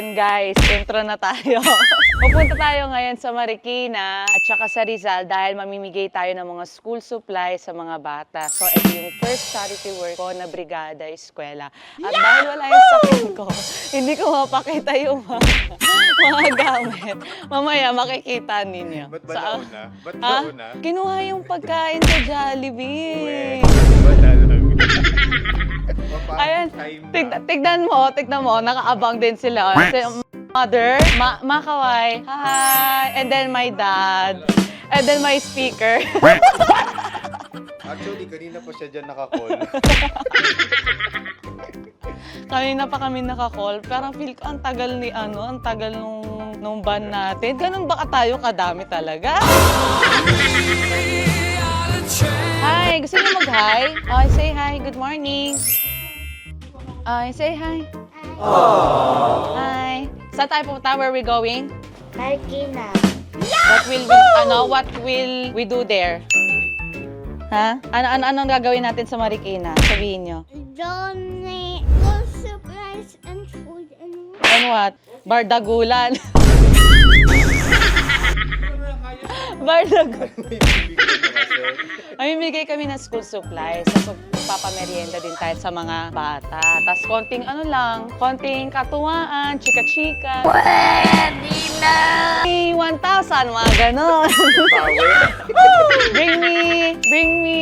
Ayan guys, intro na tayo. Pupunta tayo ngayon sa Marikina at saka sa Rizal dahil mamimigay tayo ng mga school supplies sa mga bata. So ito yung first charity work ko na Brigada Eskwela. At dahil wala yung sakit ko, hindi ko mapakita yung mga, mga gamit. Mamaya makikita ninyo. Ba't ba Sa- nauna? Ba't Ha? nauna? Kinuha yung pagkain sa Jollibee. Wala lang. Ayan, tig tignan mo, tignan mo, nakaabang din sila. Si mother, ma Makaway, hi, and then my dad, and then my speaker. Actually, kanina pa siya dyan nakakall. Kanina pa kami naka-call, pero feel ko ang tagal ni ano, ang tagal nung, nung ban natin. Ganun ba ka tayo kadami talaga? Hi, gusto niyo mag-hi? Oh, say hi, good morning. Ay, say hi. Hi. Saan tayo pupunta? Where we going? Marikina. What will we, ano, what will we do there? Ha? Ano, ano, anong gagawin natin sa Marikina? Sabihin nyo. Donate no supplies and food and And what? Bardagulan. Bardagulan. Mamimigay kami ng school supplies. So, papamerienda din tayo sa mga bata. Tapos konting ano lang, konting katuwaan, chika-chika. Pwede na! 1,000, mga ganon. Bring me, bring me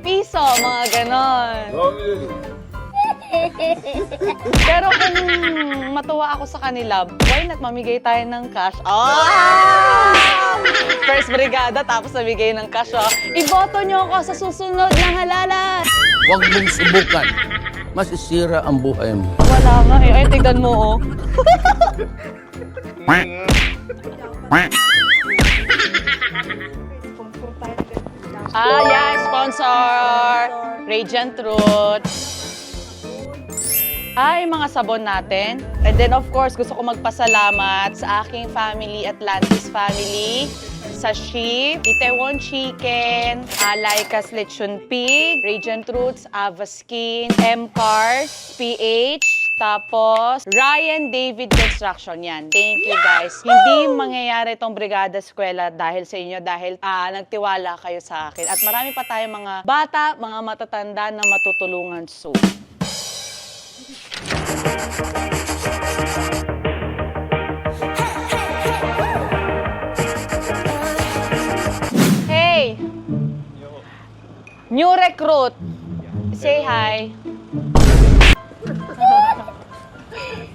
piso, mga ganon. Pero kung matuwa ako sa kanila, why not mamigay tayo ng cash? Oh! First brigada, tapos namigay ng cash. Oh. Iboto nyo ako sa susunod na halalan. Huwag mong subukan. Masisira ang buhay mo. Wala nga eh. Ay, tignan mo oh. Ah, yeah, sponsor. Radiant Root. Ay, mga sabon natin. And then, of course, gusto ko magpasalamat sa aking family, Atlantis family, sa sheep, Itaewon Chicken, Alaikas Lechon Pig, Radiant Roots, Ava Skin, M-Cars, PH, tapos Ryan David Construction yan. Thank you guys. Hindi mangyayari itong Brigada Eskwela dahil sa inyo, dahil ah, nagtiwala kayo sa akin. At marami pa tayong mga bata, mga matatanda na matutulungan soon. New recruit. Say hi.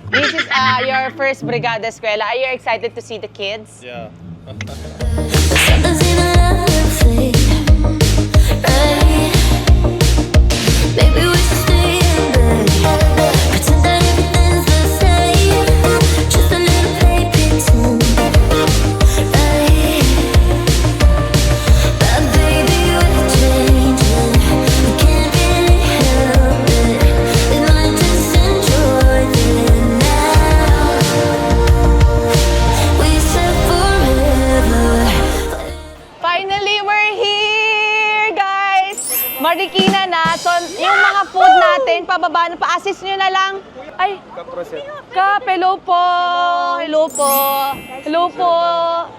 This is uh, your first Brigada Eskwela. Are you excited to see the kids? Yeah. Something's in the light, right? Maybe pa-assist nyo na lang. Ay. Kap, hello po! Hello po! Hello po!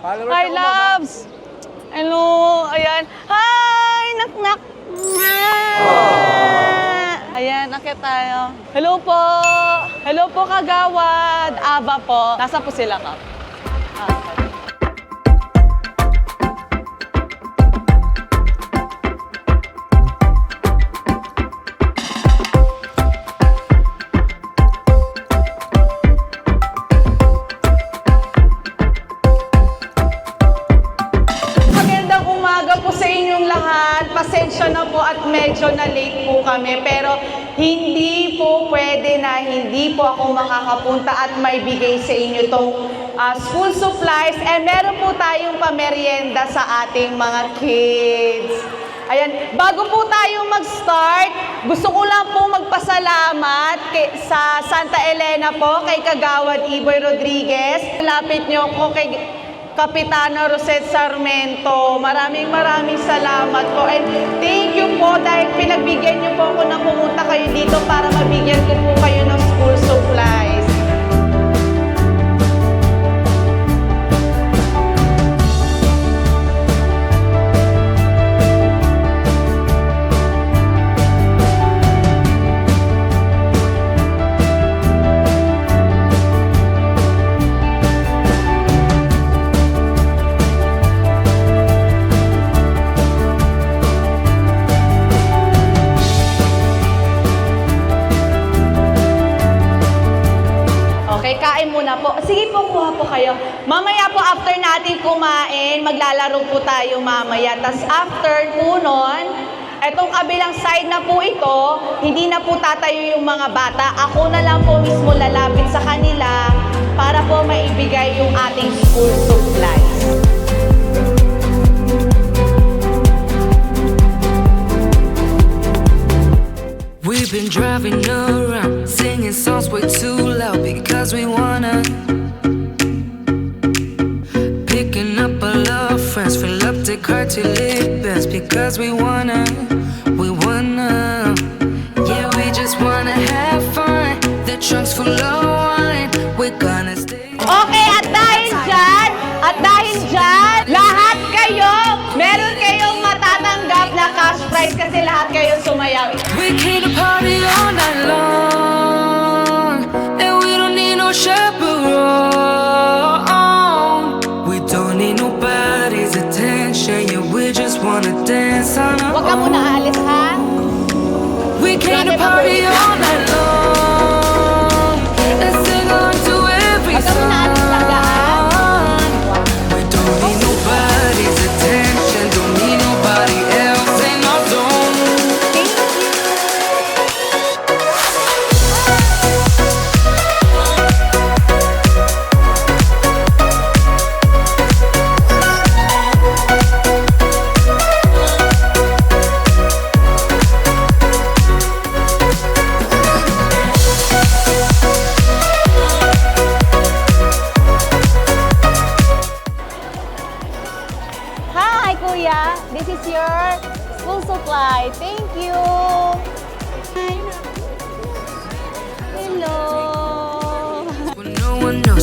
Hi, loves! Hello! Ayan. Hi! Nak-nak! Ayan, akit tayo. Hello po! Hello po, kagawad! Aba po. Nasa po sila, Kap? Pero hindi po pwede na hindi po ako makakapunta at may bigay sa inyo itong ah, school supplies. And meron po tayong pamerienda sa ating mga kids. Ayan, bago po tayo mag-start, gusto ko lang po magpasalamat kay, sa Santa Elena po, kay Kagawad Iboy Rodriguez. Lapit niyo ko kay Kapitana Rosette Sarmento. Maraming maraming salamat po. And thank you po dahil pinagbigyan niyo po ako na pumunta kayo dito para mabigyan ko po Mamaya po after natin kumain, maglalaro po tayo mamaya. Tapos after po nun, etong kabilang side na po ito, hindi na po tatayo yung mga bata. Ako na lang po mismo lalapit sa kanila para po maibigay yung ating school supplies. We've been driving around, singing songs way too loud because we wanna. Picking up our love friends, fill up the car till it because we wanna. We wanna. Yeah, we just wanna have fun. The trunk's full of muna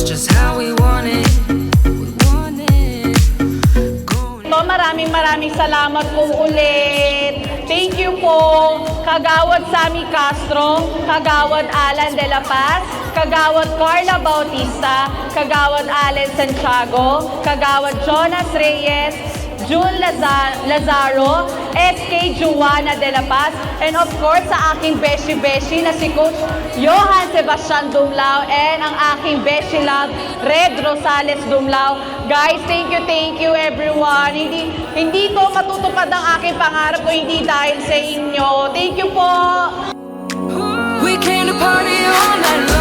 just how we want it, we want it. So, maraming maraming salamat po ulit. Thank you po, Kagawad Sami Castro, Kagawad Alan De La Paz, Kagawad Carla Bautista, Kagawad Allen Santiago, Kagawad Jonas Reyes, June Laza- Lazaro, SK Juana De La Paz, and of course sa aking beshi-beshi na si Coach Johan Sebastian Dumlao and ang aking beshi love, Red Rosales Dumlao. Guys, thank you, thank you everyone. Hindi, hindi ko matutupad ang aking pangarap ko hindi dahil sa inyo. Thank you po! We came to party all night long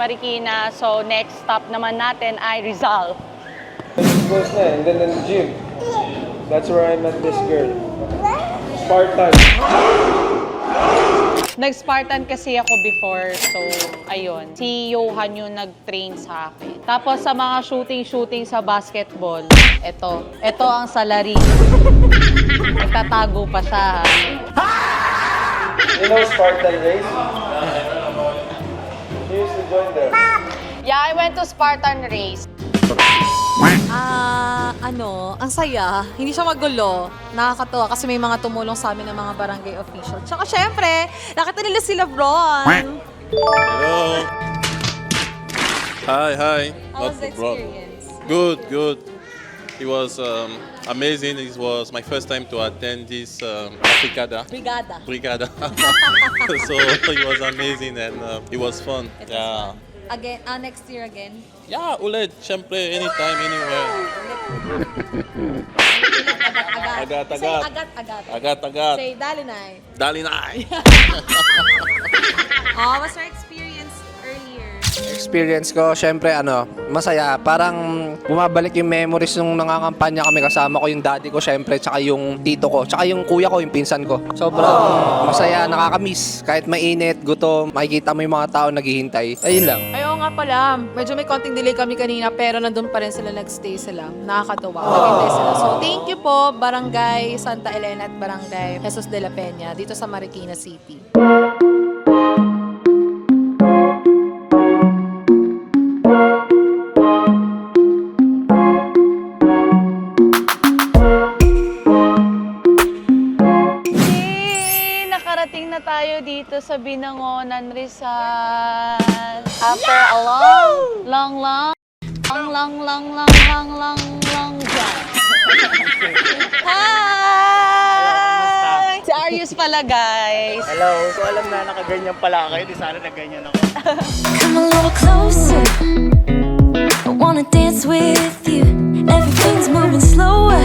Marikina, so next stop naman natin ay Rizal. Goes na and then in the gym. That's where I met this girl. Spartan. Nag-Spartan kasi ako before, so ayun. Si Johan yung nag-train sa akin. Tapos sa mga shooting-shooting sa basketball, eto. Eto ang salary. Nagtatago pa siya. ha. You know Spartan race? Join there. Yeah, I went to Spartan race. Ah, ano, ang saya. Hindi siya magulo. Nakakatuwa kasi may mga tumulong sa amin ng mga barangay official. Tsaka syempre, nakita nila si Lebron. Hello. Hi, hi. How was Not the bro- experience? Good, good. It was um, amazing. It was my first time to attend this um, Africada. Brigada. Brigada. so it was amazing and uh, it was fun. It was yeah. fun. Again, ah, next year again. Yeah, ulit, syempre, anytime, anywhere. Agat, agat. Agat, Say agat. agat, agat. Agat, agat. Say, dali na Dali na. Oh, what's your experience earlier? experience ko, syempre ano, masaya. Parang bumabalik yung memories nung nangangampanya kami kasama ko yung daddy ko, syempre, tsaka yung tito ko, tsaka yung kuya ko, yung pinsan ko. Sobrang masaya, nakakamiss. Kahit mainit, gutom, makikita mo yung mga tao naghihintay. Ayun lang. Ayaw nga pala. Medyo may konting delay kami kanina pero nandun pa rin sila nagstay sila. Nakakatuwa. Naghintay sila. So thank you po Barangay Santa Elena at Barangay Jesus de la Peña dito sa Marikina City. Dito sa Binangonan Rizal. After a long, long, long, long, long, long, long, long, long, long drive. Hi! Si Arius pala, guys. Hello, so alam na nakaganyan pala kayo, di sana nagganyan ako. Come a little closer. I wanna dance with you. Everything's moving slower.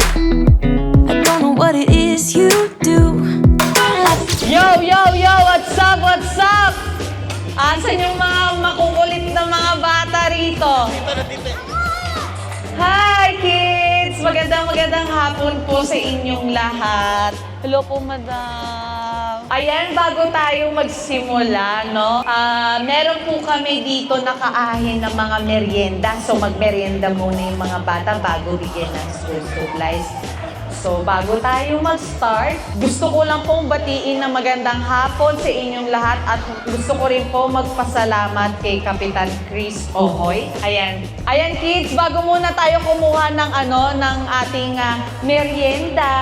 Asan yung mga makukulit na mga bata rito? Hi, kids! Magandang magandang hapon po sa inyong lahat. Hello po, madam. Ayan, bago tayo magsimula, no? Ah, meron po kami dito nakaahin ng mga merienda. So, magmerienda muna yung mga bata bago bigyan ng school supplies. So, bago tayo mag-start, gusto ko lang pong batiin ng magandang hapon sa inyong lahat at gusto ko rin po magpasalamat kay Kapitan Chris Ohoy. Ayan. Ayan kids, bago muna tayo kumuha ng ano, ng ating ah, merienda.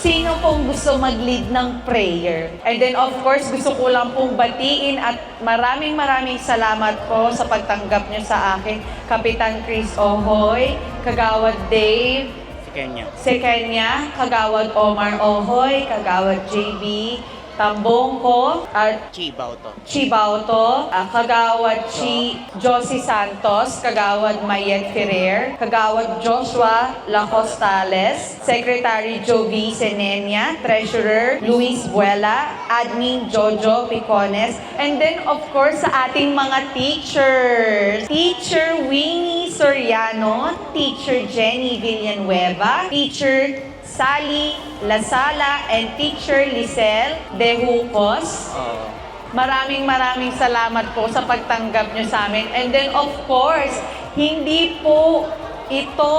Sino pong gusto mag-lead ng prayer? And then of course, gusto ko lang pong batiin at maraming maraming salamat po sa pagtanggap niyo sa akin. Kapitan Chris Ohoy, Kagawad Dave, Si Kenya. Si Kenya, Kagawad Omar Ohoy, Kagawad JB, Tambongko, at Chibaw to. Chibauto, uh, Kagawad Chi Josie Santos, Kagawad Mayet Ferrer, Kagawad Joshua Lacostales, Secretary Jovi Senenia, Treasurer Luis Buela, Admin Jojo Picones, and then of course sa ating mga teachers. Teacher Winnie Soriano, Teacher Jenny Villanueva, Teacher Sally Lasala, and Teacher Lisel De Hucos. Maraming maraming salamat po sa pagtanggap nyo sa amin. And then of course, hindi po ito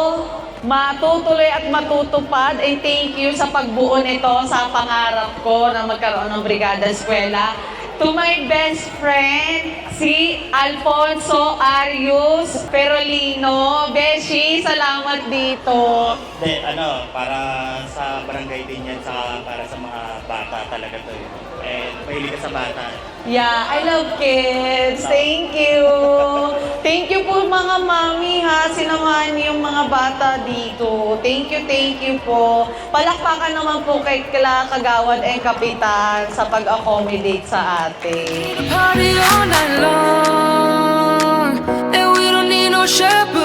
matutuloy at matutupad. And thank you sa pagbuo nito sa pangarap ko na magkaroon ng Brigada Eskwela. To my best friend, si Alfonso Arius Perolino. Beshi, salamat dito. Hindi, ano, para sa barangay din yan, saka para sa mga bata talaga to eh. And mahilig ka sa bata. Yeah, I love kids. Thank you. Thank you po mga mami ha. Sinamahan niyo yung mga bata dito. Thank you, thank you po. Palakpakan naman po kay Kla Kagawad and Kapitan sa pag-accommodate sa atin. Party. All night long, and we don't need no chaperone.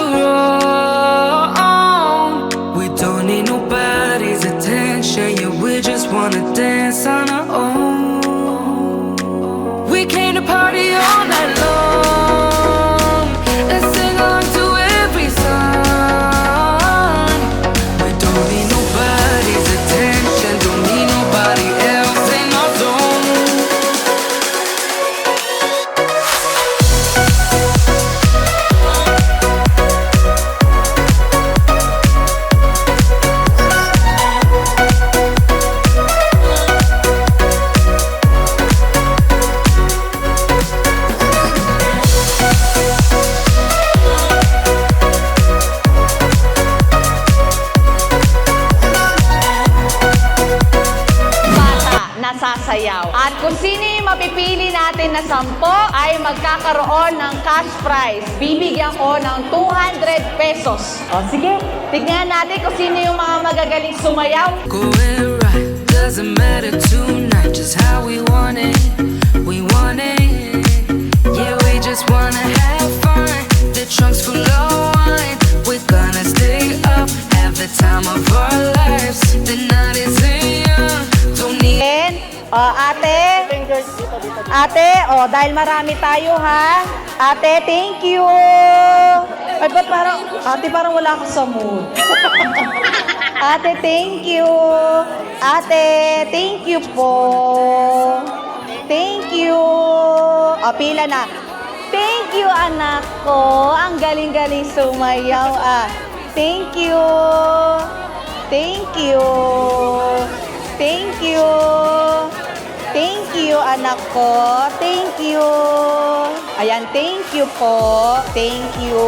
We don't need nobody's attention, yeah, we just wanna dance cash prize. Bibigyan ko ng 200 pesos. O sige, tignan natin kung sino yung mga magagaling sumayaw. Going right, doesn't matter tonight, just how we want it. We want it, yeah, we just wanna have fun. The trunk's full of wine, we're gonna stay up, have the time of our lives. The night is young, don't need. Then, o ate, ate, o dahil marami tayo ha. Ate, thank you. Ay, ba't parang, ate parang wala ka sa mood. ate, thank you. Ate, thank you po. Thank you. O, pila na. Thank you, anak ko. Ang galing-galing sumayaw. Ah, thank you. Thank you. Thank you. Thank you, anak ko. Thank you. Ayan, thank you po. Thank you.